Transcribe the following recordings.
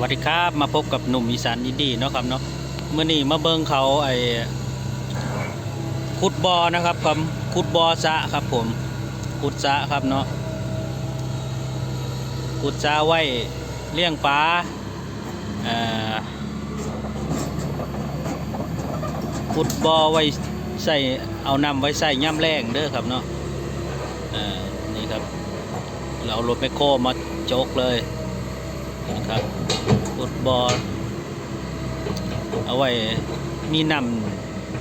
วัสดีครับมาพบกับหนุ่มอีสานยินดีเนาะครับเนาะเมื่อนี้มาเบิ่งเขาไอ้ขุดบอนะครับครับขุดบอสะครับผมขุดสะครับเนาะขุดสะไว้เลี้ยงปลาเอ่อขุดบอไว้ใส่เอานำไว้ใส่ย่ำแรงเด้อครับเนาะนี่ครับเราเอารถแมคโครมาโจกเลย นะครับฟุตบอลเอาไว้มีน้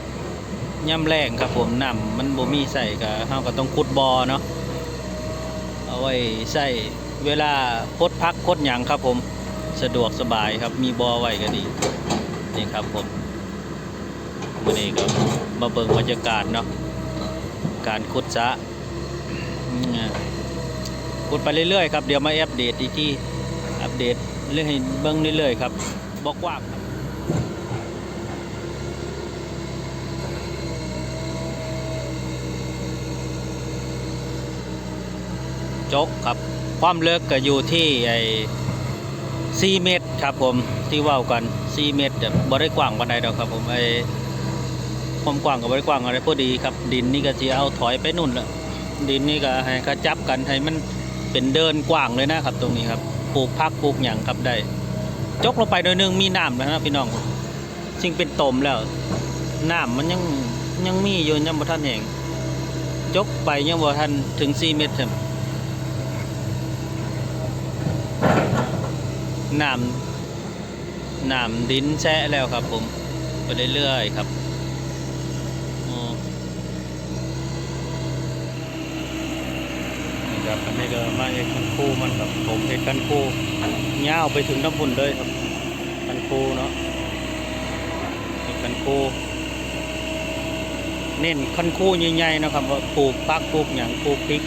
ำย่ำแรงครับผมน้ำมันบ่มีใส่ก็เฮาก็ต้องขุดบอเนาะเอาไว้ใส่เวลาพดพักพดหยังครับผมสะดวกสบายครับมีบอไว้ก็ดีนี่ครับผมวันนี้ก็มาเบิ่งบรรยากาศเนาะการขุดซะขุดไปเรื่อยๆครับเดี๋ยวมาอัปเดตอีกที่ เดตเรื่อยให้เบิ้งเรื่อยๆครับบอกว่าครับจกครับ ความเลิกก็อยู่ที่ไอ้สี่เมตรครับผมที่ว่ากันสี่เมตรแต่บ่ได้กว้างปานใดดอกครับผมไอ้ความกว้างกับบ่ได้กว้างอะไรพอดีครับ ดินนี่ก็จะเอาถอยไปนู่นละดินนี่ก็ให้เขาจับกันให้มันเป็นเดินกว้างเลยนะครับตรงนี้ครับ ปลูกพักปลูกหยังครับได้จกลงไปโดยหนึงมีน้ำแล้วนะพี่น้องซึ่งเป็นตมแล้วน้ำมันยังยังมีอยู่ยังบ่ทันแห้งจกไปยังบ่ทันถึง4เมตรครับน้ำน้ำดินแช่แล้วครับผม ไปเรื่อยๆครับอ๋อนี่ ครับอันนี้ก็มาเอกกันคู่มันครับผมเอกกันคู่ยาวไปถึงน้ำพุ่นเลยครับคันคูเนาะนี่คันคูเน้นคันคู่ใหญ่ๆนะครับว่าปลูกปักปลูกอย่างปลูกพริก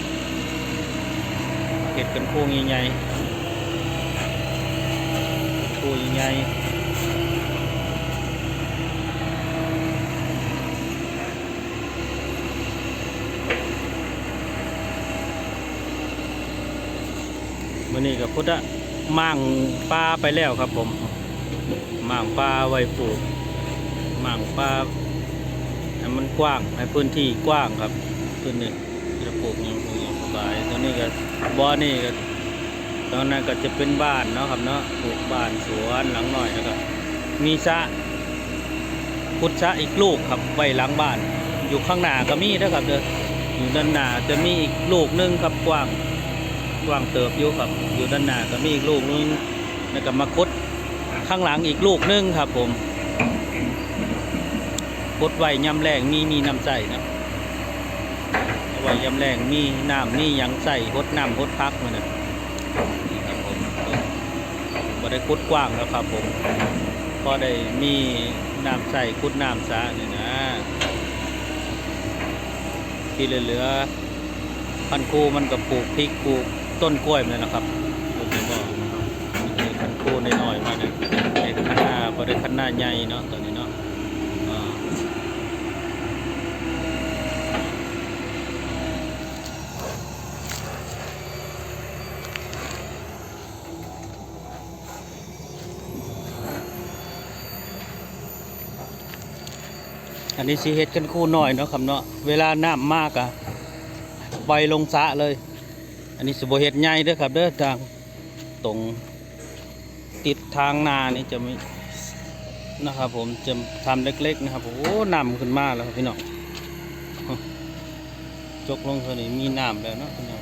เห็ดคันคู่ใหญ่ๆคู่ใหญ่ๆ วันนี้กับพุทธมั่งปลาไปแล้วครับผมมั่งปลาไว้ปลูกมั่งปลาให้มันกว้างให้พื้นที่กว้างครับพื้นนี้จะปลูกอย่างปลูกอย่างสบายตอนนี้ก็บ่อนี่ก็ตอนนั้นก็จะเป็นบ้านเนาะครับเนาะปลูกบ้านสวนหลังหน่อยแล้วก็มีสระพุทธะอีกลูกครับไว้หลังบ้าน อยู่ข้างหน้าก็มีนะครับเด้ออยู่ด้านหน้าจะมีอีกลูกหนึงครับกว้าง ว้างเติบอยู่ครับ อยู่ด้านหน้าก็มีอีกลูกนึงแล้วก็มาคดข้างหลังอีกลูกนึงครับ ผมคดไว้ยำแรงมีมีน้ำใส่นะไว้ยำแรงมีน้ำมียังใส่คดน้ำคดพักมันนะนี่ครับผมบ่ได้คุดกว้างแล้วครับ ผมพอได้มีน้ำใส่คุดน้ำซะนี่นะที่เหลือๆพันคูมันกับปลูกพริกปลูก ต้นกล้วยมันนะครับผมจะบอกนะครับนี่พันคูน้อยๆมาเนี่ยในคันหน้าบริคันหน้าใหญ่เนาะตอนนี้เนาะอันนี้สีเฮ็ดกันคู่หน่อยเนาะครับเนาะเวลาน้ำมากอะปล่อยลงสะเลย อันนี้สบเห็ดใหญ่เด้อครับเด้อทางตรงติดทางนานี่จะมีนะครับผมจะทำเล็กๆนะครับโอ้น้ำขึ้นมาแล้วครับพี่น้องจกลงเท่านี้มีน้ำแล้วเนาะพี่น้อง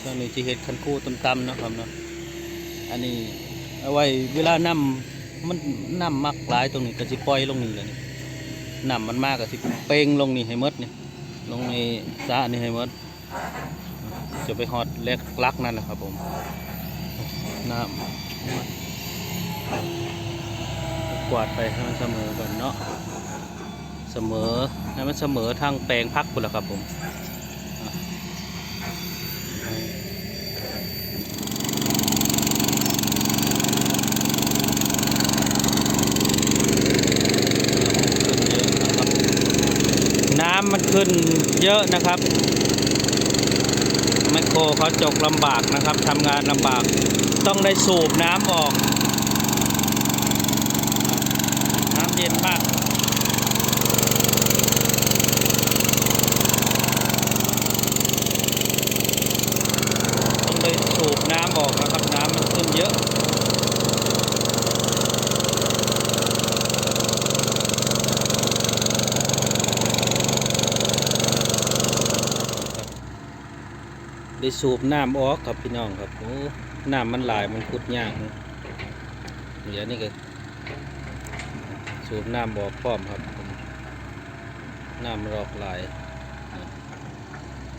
เท่านี้จะเห็ดคันคู่ต่ำๆนะครับเนาะอันนี้เอาไว้เวลาน้ำมันน้ำมักหลายตรงนี้ก็จะปล่อยลงนี่เลยน้ำมันมากก็สิเป่งลงนี่ให้มดนี่ลงในสระนี่ให้มด จะไปฮอดเล็กลักนั่นนะครับผมน้ำกวาดไปให้มันเสมอก่อนเนาะเสมอให้มันเสมอทางแปลงพักคุณละครับผมน้ำมันขึ้นเยอะนะครับ แมคโครเขาจกลำบากนะครับทำงานลำบาก ต้องได้สูบน้ำออก น้ำเย็นมาก ต้องได้สูบน้ำออกนะครับ น้ำมันขึ้นเยอะ ได้ สูบน้ำออกครับพี่น้องครับโอ้น้ำมันหลายมันขุดยากเดี๋ยวนี้ก็สูบน้ำออกพร้อมครับน้ำมันออกหลาย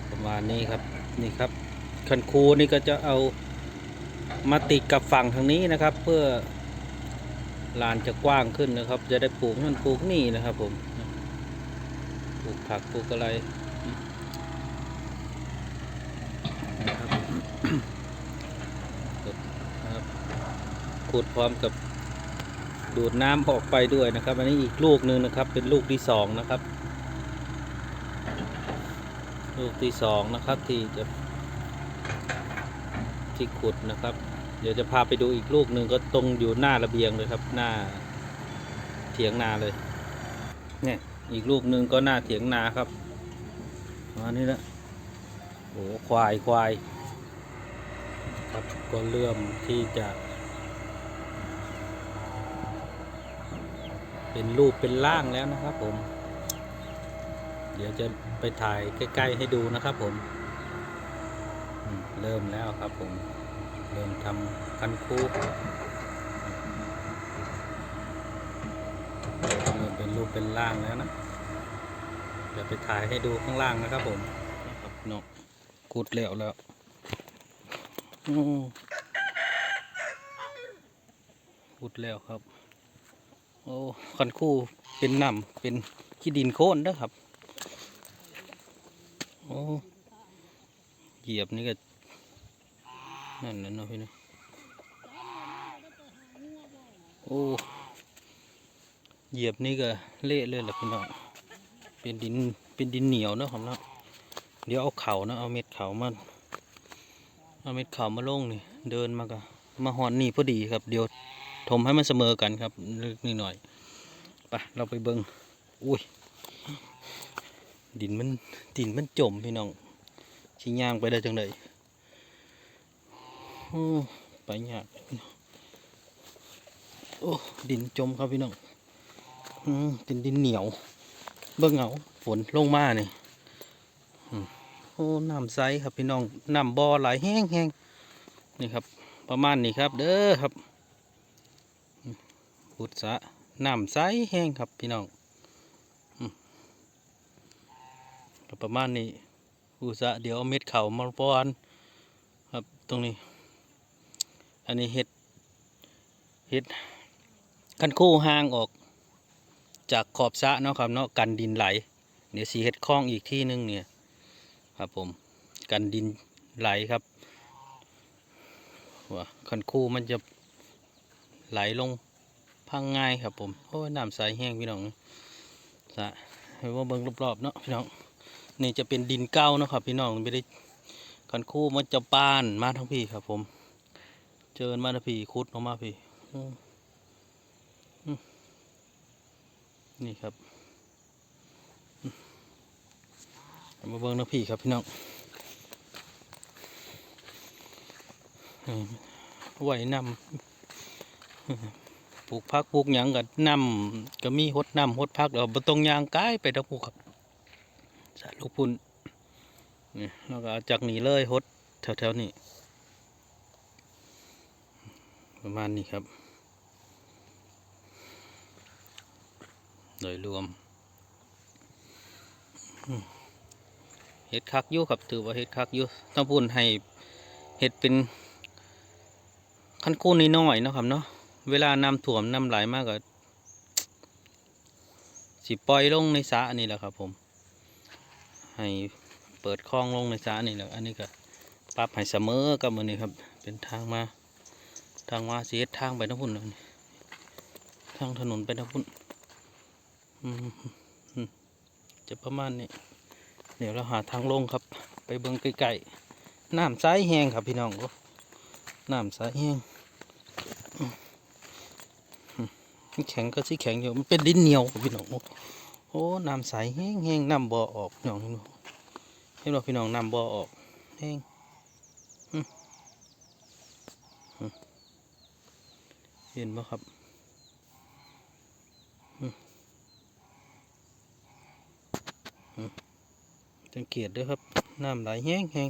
ประมาณนี้ครับนี่ครับคันคูนี่ก็จะเอามาติดกับฝั่งทางนี้นะครับ เพื่อลานจะกว้างขึ้นนะครับ จะได้ปลูกนั่นปลูกนี่นะครับผมปลูกผักปลูกอะไร นะครับ ครับ ขุดพร้อมกับดูดน้ำออกไปด้วยนะครับ อันนี้อีกลูกหนึ่งนะครับ เป็นลูกที่สองนะครับ ลูกที่สองนะครับที่จะที่ขุดนะครับ เดี๋ยวจะพาไปดูอีกลูกหนึ่งก็ตรงอยู่หน้าระเบียงเลยครับ หน้าเถียงนาเลย เนี่ยอีกลูกหนึ่งก็หน้าเถียงนาครับอันนี้ละโอ้ควายควายครับก็เริ่มที่จะ เป็นรูปเป็นร่างแล้วนะครับ ผม เดี๋ยวจะไปถ่ายใกล้ ๆ ให้ดูนะครับ ผมเริ่มแล้วครับ ผม เริ่มทำคันคูเริ่มเป็นรูปเป็นร่างแล้วนะเดี๋ยวไปถ่ายให้ดูข้างล่างนะครับ ผมนะครับเนาะขุดแล้วแล้วอืมขุดแล้วครับ โอ้คันคู่เป็นน้ำเป็นขี้ดินโค่นนะครับ โอ้เหยียบนี่ก็นั่นนั่นเนาะพี่นะโอ้เหยียบนี่ก็เละเลยแหละพี่น้องเป็นดินเป็นดินเหนียวเนาะครับเนาะเดี๋ยวเอาเข่านะเอาเม็ดเข่ามาเอาเม็ดเข่ามาลงนี่เดินมาก็มาหอนนี่พอดีครับเดี๋ยว ถมให้มันเสมอกันครับลึกนิดหน่อยไปเราไปเบิงอุ้ยดินมันดินมันจมพี่น้องชิย่างไปได้จังไดโอ้ไปยากโอ้ดินจมครับพี่น้องอืมเป็นดินเหนียว เบิ่งเอาฝนลงมานี่โอ้น้ำใสครับพี่น้องน้ำบ่อไหลแห้งแห้งนี่ครับ ประมาณนี้ครับ เด้อครับ พุทธะน้ำใสแห้งครับพี่น้องอประมาณนี้พุทธะเดี๋ยวเอาเม็ดเข่ามาป้อนครับตรงนี้ อันนี้เห็ดเห็ดคันคู่ห่างออก จากขอบสะเนาะครับเนาะกันดินไหลเดี๋ยวสีเห็ดคล้องอีกที่นึงเนี่ยครับผมกันดินไหลครับว่าคันคู่มันจะไหลลง พังง่ายครับผมโอ้ยน้ำใสแห้งพี่น้องสะให้ว่าเบิ่งรอบๆเนาะพี่น้องนี่จะเป็นดินเก้าเนาะครับ พี่น้องไม่ได้คันคู่มันจะปานมาทั้งพี่ครับ ผม เจอมาทั้งพี่คุดออกมาพี่นี่ครับมาเบิ่งนะพี่ครับพี่น้องไหวนำ ปลูกพักปลูกหยังกับนำก็มีหดน้ำหดพักเราบ่ต้องยางกายไปทั้งปลูกครับสาลูกพุ่นนี่แล้วก็เอาจากนี้เลยหดแถวๆนี้ประมาณนี้ครับ โดยรวมเห็ดคักอยู่ครับถือว่าเห็ดคักอยู่ต้องพูดให้เห็ดเป็นขั้นคู่นิดหน่อยๆนะครับเนาะ เวลาน้ำถ่วมน้ำไหลมากก็สิปล่อยลงในสระนี่แหละครับ ผม ให้เปิดคลองลงในสระนี่แหละอันนี้ก็ปรับให้เสมอกับมันนี่ครับ เป็นทางมา ทางมาเสียทางไปทั้งพุ่นเลยทางถนนไปทั้งพุ่นจะประมาณนี้เดี๋ยวเราหาทางลงครับ ไปเบิ่งไกลๆน้ำใสแห้งครับพี่น้องโอ้น้ำใสแห้ง แข็งก็สิแข็งอยู่มันเป็นดินเหนียวพี่น้องโอ้น้ำใสแห้งแห้งน้ำบ่อออกพี่น้องเห็นบ่เห็นบ่พี่น้องน้ำบ่อออกแห้งเห็นบ่ครับสังเกตด้วยครับน้ำไหลแห้งแห้ง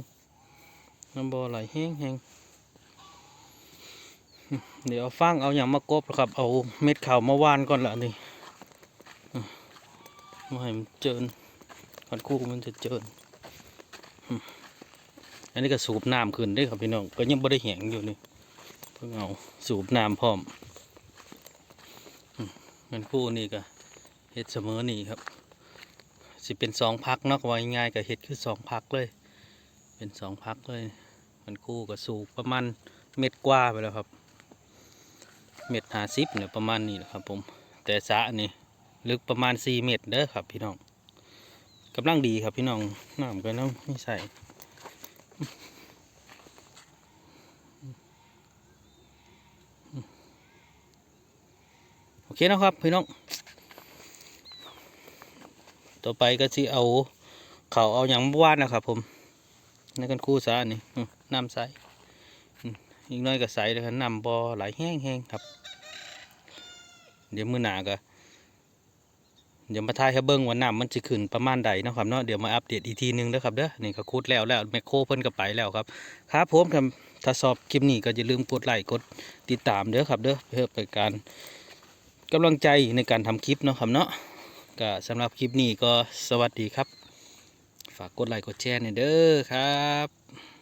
น้ำบ่อไหลแห้งแห้ง เดี๋ยวฟางเอาอย่างมากบครับ เอาเม็ดข่าวมาวานก่อนละนี่มาให้มันเจินก่อนคู่มันจะเจินอันนี้ก็สูบน้ำขึ้นได้ครับพี่น้อง ก็ยังไม่ได้แห้งอยู่นี่ เพิ่งเอาสูบน้ำพร้อมมันคู่นี่ก็เฮ็ดเสมอนี่ครับ สิเป็นสองพักนาะว่าง่ายกับเห็ดคือสองพักเลย เป็นสองพักเลยมันคู่กับสูบประมาณเม็ดกว่าไปแล้วครับ เม็ดหาซิบเนี่ยประมาณนี้แหละครับ ผม แต่สะนี่ลึกประมาณสี่เม็ดเด้อครับ พี่น้องกำลังดีครับพี่น้องน้ำก็น้ำไม่ใส่โอเคนะครับพี่น้อง ต่อไปก็สิเอาเขาเอาอย่างบ้านนะครับ ผมในกันคู่สานี่น้ำใส อีกน้อยก็ใสเลยครับน้ำบ่อไหลแห้งๆครับ เดี๋ยวมือหนาก็เดี๋ยวมาทายให้เบิ้งว่าน้ำมันจะขึ้นประมาณใดนะครับเนาะเดี๋ยวมาอัปเดตอีกทีหนึงเด้อครับเด้อนี่ก็คุดแล้วแล้วแมคโครเพิ่นก็ไปแล้วครับครับผมครับถ้าชอบคลิปนี้ก็อย่าลืมกดไลค์กดติดตามเด้อครับเด้อเพื่อเป็นการกำลังใจในการทำคลิปเนาะครับเนาะก็สำหรับคลิปนี้ก็สวัสดีครับ ฝากกดไลค์กดแชร์หน่อยเด้อครับ